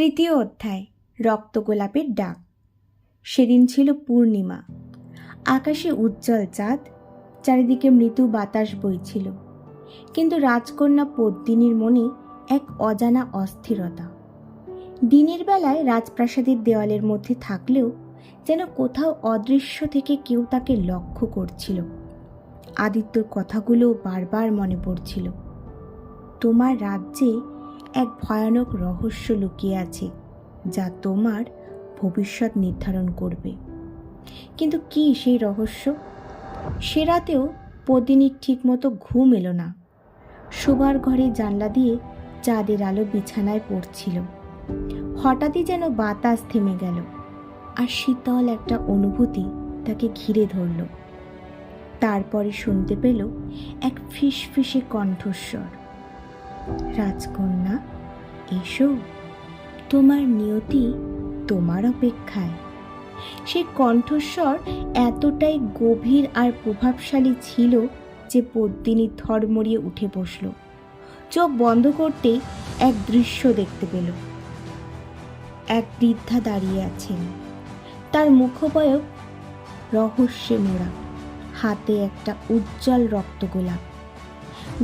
তৃতীয় অধ্যায়, রক্ত গোলাপের ডাক। সেদিন ছিল পূর্ণিমা। আকাশে উজ্জ্বল চাঁদ, চারিদিকে মৃদু বাতাস বইছিল। কিন্তু রাজকন্যা পদ্মিনীর মনে এক অজানা অস্থিরতা। দিনের বেলায় রাজপ্রাসাদের দেওয়ালের মধ্যে থাকলেও যেন কোথাও অদৃশ্য থেকে কেউ তাকে লক্ষ্য করছিল। আদিত্যর কথাগুলো বারবার মনে পড়ছিল। তোমার রাজ্যে এক ভয়ানক রহস্য লুকিয়ে আছে, যা তোমার ভবিষ্যৎ নির্ধারণ করবে। কিন্তু কি সেই রহস্য? সে রাতেও পদিনীর ঠিকমতো ঘুম এলো না। শোবার ঘরে জানলা দিয়ে চাঁদের আলো বিছানায় পড়ছিল। হঠাৎই যেন বাতাস থেমে গেল, আর শীতল একটা অনুভূতি তাকে ঘিরে ধরল। তারপরে শুনতে পেল এক ফিসফিসে কণ্ঠস্বর। রাজকন্যা, এসো। তোমার নিয়তি তোমার অপেক্ষায়। সেই কণ্ঠস্বর এতটাই গভীর আর প্রভাবশালী ছিল যে পদ্মিনী ধর্মড়িয়ে উঠে বসল। চোখ বন্ধ করতেই এক দৃশ্য দেখতে পেল। এক বৃদ্ধা দাঁড়িয়ে আছেন। তার মুখবয়ব রহস্যে মোড়া। হাতে একটা উজ্জ্বল রক্ত গোলাপ।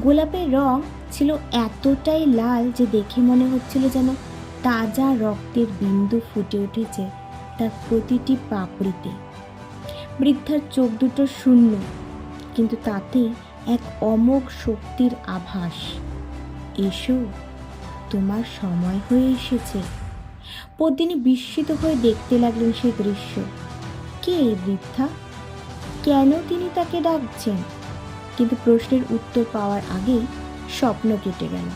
গোলাপের রং ছিল এতটাই লাল যে দেখে মনে হচ্ছিল যেন তাজা রক্তের বিন্দু ফুটে উঠেছে তার প্রতিটি পাপড়িতে। বৃদ্ধার চোখ দুটো শূন্য, কিন্তু তাতে এক অমোঘ শক্তির আভাস। এসো, তোমার সময় হয়ে এসেছে। পদ্মিনী বিস্মিত হয়ে দেখতে লাগলেন সেই দৃশ্য। কে এই বৃদ্ধা? কেন তিনি তাকে ডাকছেন? কিন্তু প্রশ্নের উত্তর পাওয়ার আগেই স্বপ্ন কেটে গেল।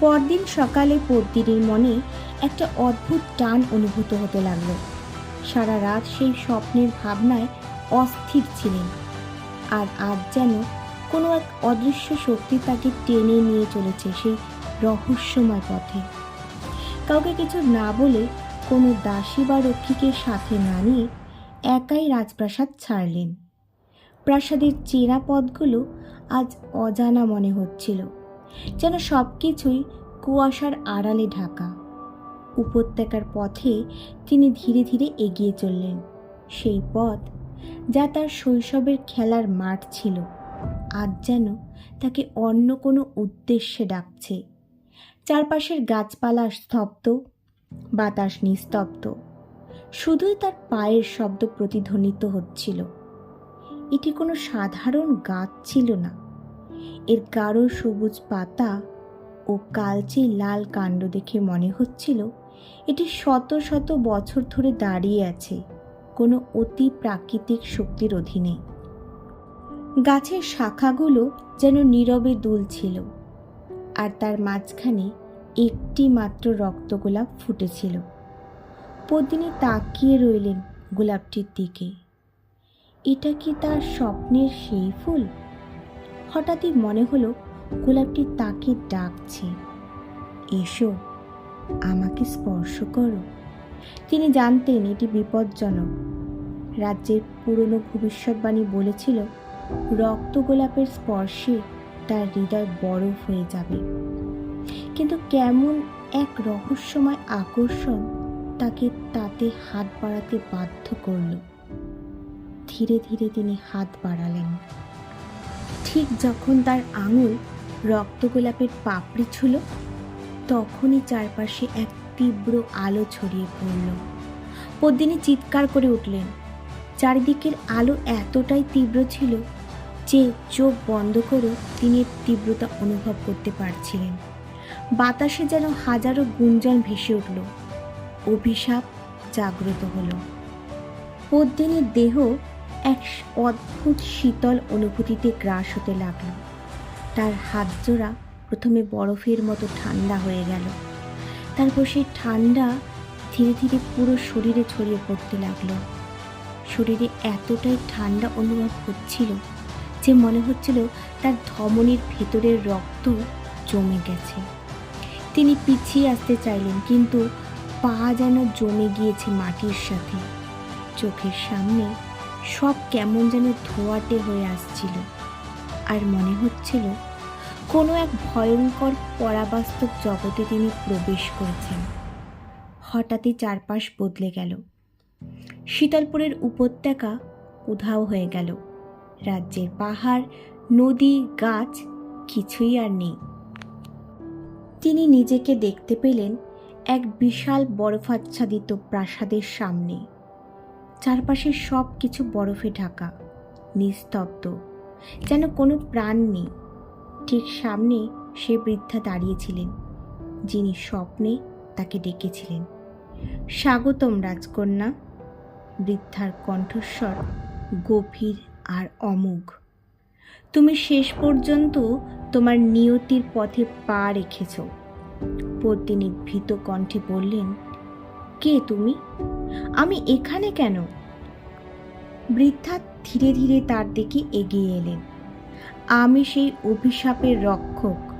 পরদিন সকালে পদ্মিনীর মনে একটা অদ্ভুত টান অনুভূত হতে লাগল। সারা রাত সেই স্বপ্নের ভাবনায় অস্থির ছিলেন। আর আজ যেন কোনো এক অদৃশ্য শক্তি তাকে টেনে নিয়ে চলেছে সেই রহস্যময় পথে। কাউকে কিছু না বলে কোনো দাসী বা রক্ষীকে সাথে না নিয়ে একাই রাজপ্রাসাদ ছাড়লেন। প্রাসাদের চেনা পথগুলো আজ অজানা মনে হচ্ছিল, যেন সব কিছুই কুয়াশার আড়ালে ঢাকা। উপত্যকার পথে তিনি ধীরে ধীরে এগিয়ে চললেন। সেই পথ যা তার শৈশবের খেলার মাঠ ছিল, আজ যেন তাকে অন্য কোনো উদ্দেশ্যে ডাকছে। চারপাশের গাছপালা স্তব্ধ, বাতাস নিস্তব্ধ। শুধুই তার পায়ের শব্দ প্রতিধ্বনিত হচ্ছিল। এটি কোনো সাধারণ গাছ ছিল না। এর গাঢ় সবুজ পাতা ও কালচে লাল কাণ্ড দেখে মনে হচ্ছিল এটি শত শত বছর ধরে দাঁড়িয়ে আছে, কোনো অতি প্রাকৃতিক শক্তির অধীনে। গাছের শাখাগুলো যেন নীরবে দুলছিল আর তার মাঝখানে একটি মাত্র রক্তগোলাপ ফুটেছিল। পদিনী তাকিয়ে রইলেন গোলাপটির দিকে। এটা কি তার স্বপ্নের সেই ফুল? হঠাৎই মনে হলো গোলাপটি তাকে ডাকছে। এসো, আমাকে স্পর্শ করো। তিনি জানতেন এটি বিপজ্জনক। রাজ্যের পুরনো ভবিষ্যৎবাণী বলেছিল, রক্ত গোলাপের স্পর্শে তার হৃদয় বরফ হয়ে যাবে। কিন্তু কেমন এক রহস্যময় আকর্ষণ তাকে তাতে হাত বাড়াতে বাধ্য করল। ধীরে ধীরে তিনি হাত বাড়ালেন। ঠিক যখন তার আঙুল রক্তগোলাপের পাপড়ি ছিল, তখনই চারপাশে এক তীব্র আলো ছড়িয়ে পড়ল। পদ্মিনী চিৎকার করে উঠলেন। চারিদিকের আলো এতটাই তীব্র ছিল যে চোখ বন্ধ করে তিনি তীব্রতা অনুভব করতে পারছিলেন। বাতাসে যেন হাজারো গুঞ্জন ভেসে উঠল। অভিশাপ জাগ্রত হলো। পদ্মিনীর দেহ এক অদ্ভুত শীতল অনুভূতিতে গ্রাস হতে লাগল। তার হাত জোড়া প্রথমে বরফের মতো ঠান্ডা হয়ে গেল। তারপর সেই ঠান্ডা ধীরে ধীরে পুরো শরীরে ছড়িয়ে পড়তে লাগল। শরীরে এতটাই ঠান্ডা অনুভব হচ্ছিল যে মনে হচ্ছিল তার ধমনির ভেতরের রক্ত জমে গেছে। তিনি পিছিয়ে আসতে চাইলেন, কিন্তু পা যেন জমে গিয়েছে মাটির সাথে। চোখের সামনে সব কেমন যেন ধোয়াটে হয়ে আসছিল। আর মনে হচ্ছিল কোনো এক ভয়ঙ্কর পরাবাস্তব জগতে তিনি প্রবেশ করেছেন। হঠাৎই চারপাশ বদলে গেল। শীতলপুরের উপত্যকা উধাও হয়ে গেল। রাজ্যের পাহাড়, নদী, গাছ কিছুই আর নেই। তিনি নিজেকে দেখতে পেলেন এক বিশাল বরফাচ্ছাদিত প্রাসাদের সামনে। চারপাশে সব কিছু বরফে ঢাকা, নিস্তব্ধ। যেন কোনো প্রাণ নেই। ঠিক সামনে সে বৃদ্ধা দাঁড়িয়েছিলেন, যিনি স্বপ্নে তাকে ডেকেছিলেন। স্বাগতম রাজকন্যা। বৃদ্ধার কণ্ঠস্বর গভীর আর অমোঘ। তুমি শেষ পর্যন্ত তোমার নিয়তির পথে পা রেখেছ। পদ্মিনী ভীত কণ্ঠে বললেন, কে তুমি? আমি এখানে কেন? বৃদ্ধা ধীরে ধীরে তার দিকে এগিয়ে এলেন। আমি সেই অভিশাপের রক্ষক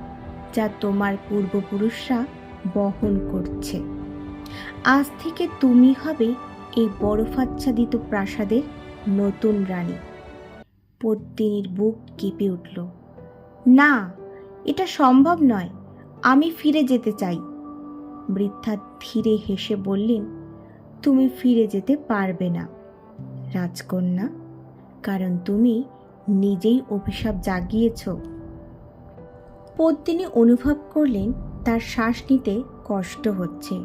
যা তোমার পূর্বপুরুষরা বহন করছে। আজ থেকে তুমি হবে এই বরফাচ্ছাদিত প্রাসাদের নতুন রানী। পদ্মিনীর বুক কেঁপে উঠল। না, এটা সম্ভব নয়। আমি ফিরে যেতে চাই। বৃদ্ধা ধীরে হেসে বললেন তুমি ফিরে যেতে পারবে না। রাজকন্যা, কারণ তুমি নিজেই অভিশাপ জাগিয়েছ। পদ্মিনী অনুভব করলেন তার শ্বাস নিতে কষ্ট হচ্ছে।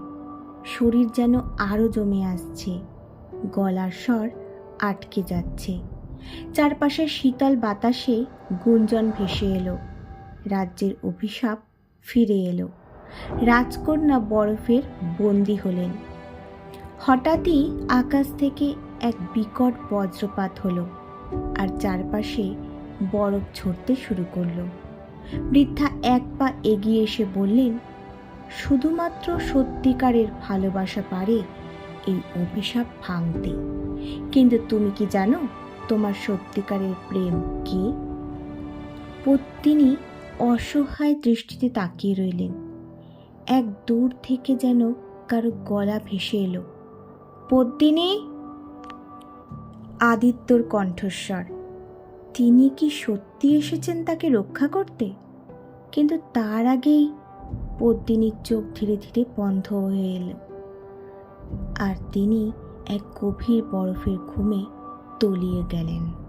শরীর যেন আরও জমে আসছে। গলার স্বর আটকে যাচ্ছে। চারপাশে শীতল বাতাসে গুঞ্জন ভেসে এলো। রাজ্যের অভিশাপ ফিরে এলো। রাজকন্যা বরফের বন্দি হলেন। হঠাৎই আকাশ থেকে এক বিকট বজ্রপাত হলো আর চারপাশে বরফ ঝরতে শুরু করল। বৃদ্ধা এক পা এগিয়ে এসে বললেন, শুধুমাত্র সত্যিকারের ভালোবাসা পারে এই অভিশাপ ভাঙতে। কিন্তু তুমি কি জানো তোমার সত্যিকারের প্রেম কি? পত্নী অসহায় দৃষ্টিতে তাকিয়ে রইলেন। এক দূর থেকে যেন কারও গলা ভেসে এলো। পদ্মিনী? আদিত্যর কণ্ঠস্বর। তিনি কি সত্যি এসেছেন তাকে রক্ষা করতে? কিন্তু তার আগেই পদ্মিনীর চোখ ধীরে ধীরে বন্ধ হয়ে এলো। আর তিনি এক গভীর বরফের ঘুমে তলিয়ে গেলেন।